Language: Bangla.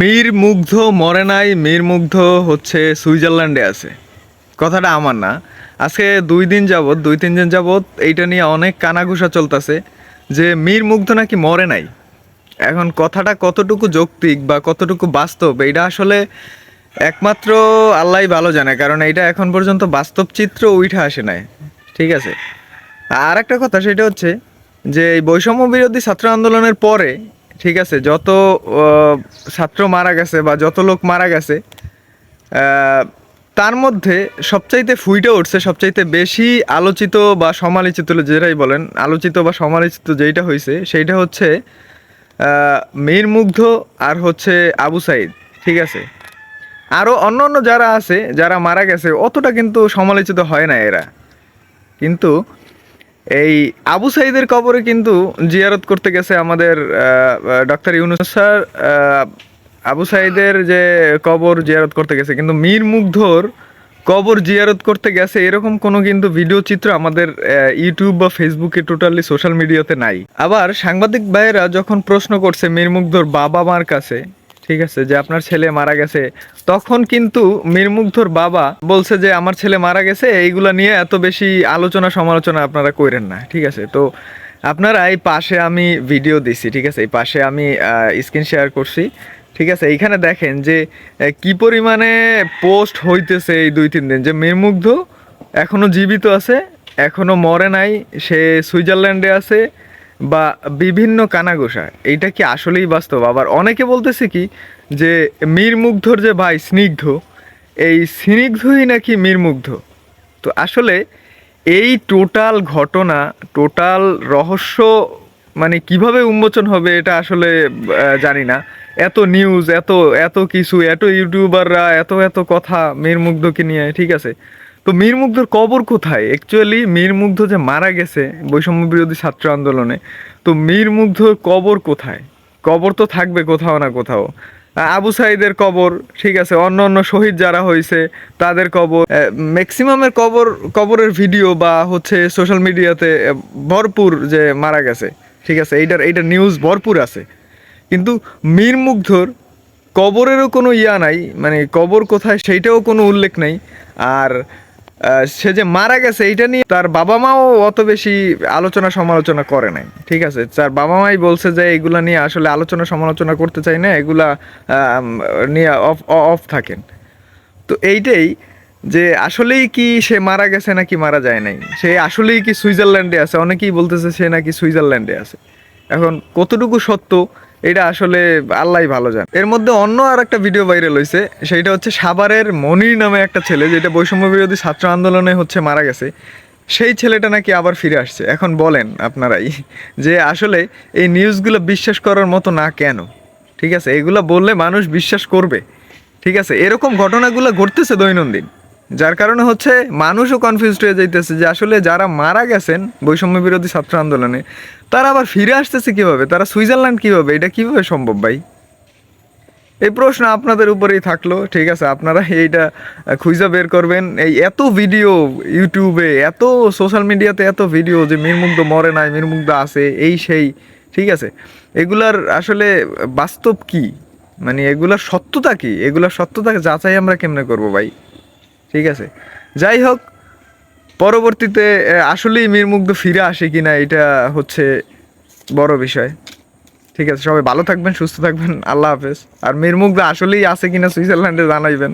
মীর মুগ্ধ মরে নাই, মীর মুগ্ধ হচ্ছে সুইজারল্যান্ডে আছে। কথাটা আমার না। আজকে দুই দিন যাবৎ, দুই, তিন দিন যাবৎ এইটা নিয়ে অনেক কানাঘুষা চলতেছে যে মীর মুগ্ধ নাকি মরে নাই। এখন কথাটা কতটুকু যৌক্তিক বা কতটুকু বাস্তব, এইটা আসলে একমাত্র আল্লাহই ভালো জানে, কারণ এইটা এখন পর্যন্ত বাস্তব চিত্র উঠে আসে নাই। ঠিক আছে? আর একটা কথা, সেটা হচ্ছে যে এই বৈষম্য বিরোধী ছাত্র আন্দোলনের পরে ঠিক আছে, যত ছাত্র মারা গেছে বা যত লোক মারা গেছে তার মধ্যে সবচাইতে ফুইটে উঠছে, সবচাইতে বেশি আলোচিত বা সমালোচিত যেটাই বলেন, আলোচিত বা সমালোচিত যেইটা হয়েছে সেইটা হচ্ছে মীর মুগ্ধ আর হচ্ছে আবু সাইদ, ঠিক আছে। আরও অন্য অন্য যারা আছে, যারা মারা গেছে, অতটা কিন্তু সমালোচিত হয় না এরা। কিন্তু এই আবু সাইদের কবরে কিন্তু জিয়ারত করতে গেছে আমাদের ডক্টর ইউনুস স্যার। আবু সাইদের যে কবর জিয়ারত করতে গেছে, কিন্তু মীর মুগ্ধর কবর জিয়ারত করতে গেছে, এরকম কোনো কিন্তু ভিডিও চিত্র আমাদের ইউটিউব বা ফেসবুকে টোটালি সোশ্যাল মিডিয়াতে নাই। আবার সাংবাদিক ভাইয়েরা যখন প্রশ্ন করছে মীর মুগ্ধর বাবা মার কাছে ঠিক আছে, যে আপনার ছেলে মারা গেছে। তখন কিন্তু মীরমুগ্ধর বাবা বলছে যে, আমার ছেলে মারা গেছে, এইগুলা নিয়ে এত বেশি আলোচনা সমালোচনা আপনারা করেন না। ঠিক আছে, তো আপনারা এই পাশে আমি ভিডিও দিছি, ঠিক আছে? এই পাশে আমি স্ক্রিন শেয়ার করছি। ঠিক আছে, এইখানে দেখেন যে কি পরিমাণে পোস্ট হইতেছে এই দুই, তিন দিন। যে মীরমুগ্ধ এখনও জীবিত আছে, এখনও মরে নাই, সে সুইজারল্যান্ডে আছে বা বিভিন্ন কানাঘোষা, এইটা কি আসলেই বাস্তব? আবার অনেকে বলতেছে কি যে মীর মুগ্ধর যে ভাই স্নিগ্ধ, এই স্নিগ্ধই নাকি মীর মুগ্ধ তো আসলে এই টোটাল ঘটনা, টোটাল রহস্য মানে কীভাবে উন্মোচন হবে এটা আসলে জানি না। এত নিউজ এত এত কিছু, এত ইউটিউবাররা, এত এত কথা মীর মুগ্ধকে নিয়ে, ঠিক আছে? তো মীর মুগ্ধর কবর কোথায়? অ্যাকচুয়ালি মীর মুগ্ধ যে মারা গেছে বৈষম্য বিরোধী ছাত্র আন্দোলনে, তো মীর মুগ্ধর কবর কোথায়? কবর তো থাকবে কোথাও না কোথাও। আবু সাইদের কবর, ঠিক আছে, অন্য অন্য শহীদ যারা হয়েছে, তাদের কবর ম্যাক্সিমামের কবর, কবরের ভিডিও বা হচ্ছে সোশ্যাল মিডিয়াতে ভরপুর যে মারা গেছে, ঠিক আছে, এইটার এইটার নিউজ ভরপুর আছে। কিন্তু মীর মুগ্ধর কবরেরও কোনো ইয়া নাই মানে কবর কোথায় সেইটাও কোনো উল্লেখ নেই। আর সে যে মারা গেছে, এইটা নিয়ে তার বাবা মাও অত বেশি আলোচনা সমালোচনা করে নাই। ঠিক আছে? তার বাবা মাই বলছে যে, এগুলা নিয়ে আসলে আলোচনা সমালোচনা করতে চাই না, এগুলা নিয়ে অফ অফ থাকেন। তো এইটাই যে, আসলেই কি সে মারা গেছে নাকি মারা যায় নাই? সে আসলেই কি সুইজারল্যান্ডে আছে? অনেকেই বলতেছে সে নাকি সুইজারল্যান্ডে আছে। এখন কতটুকু সত্য এটা আসলে আল্লাহ ভালো যান এর মধ্যে অন্য আর একটা ভিডিও ভাইরাল হয়েছে সেইটা হচ্ছে সাভারের মনির নামে একটা ছেলে, যেটা বৈষম্য বিরোধী ছাত্র আন্দোলনে হচ্ছে মারা গেছে। সেই ছেলেটা নাকি আবার ফিরে আসছে। এখন বলেন আপনারাই যে আসলে এই নিউজগুলো বিশ্বাস করার মতো না কেন? ঠিক আছে? এগুলো বললে মানুষ বিশ্বাস করবে। ঠিক আছে? এরকম ঘটনাগুলো ঘটতেছে দৈনন্দিন। যার কারণে হচ্ছে মানুষও কনফিউজড হয়ে যাইতেছে যে আসলে যারা মারা গেছেন বৈষম্য বিরোধী ছাত্র আন্দোলনে, তারা আবার ফিরে আসতেছে কীভাবে? তারা সুইজারল্যান্ড কীভাবে? এটা কীভাবে সম্ভব ভাই? এই প্রশ্ন আপনাদের উপরেই থাকল, ঠিক আছে? আপনারা এইটা খুঁজে বের করবেন। এই এত ভিডিও ইউটিউবে, এত সোশ্যাল মিডিয়াতে এত ভিডিও যে মিরমুগ্ধ মরে নাই মিরমুগ্ধ আছে, এই সেই, ঠিক আছে? এগুলার আসলে বাস্তব কি? মানে এগুলার সত্যতা কি? এগুলার সত্যতা যাচাই আমরা কেমনে করব ভাই? ঠিক আছে? যাই হোক, পরবর্তীতে আসলেই আসলেই মিরমুগ্ধ ফিরে আসে কি না এটা হচ্ছে বড় বিষয়। ঠিক আছে, সবাই ভালো থাকবেন, সুস্থ থাকবেন, আল্লাহ হাফেজ। আর মিরমুগ্ধ আসলেই আছে কিনা সুইজারল্যান্ডে জানাইবেন।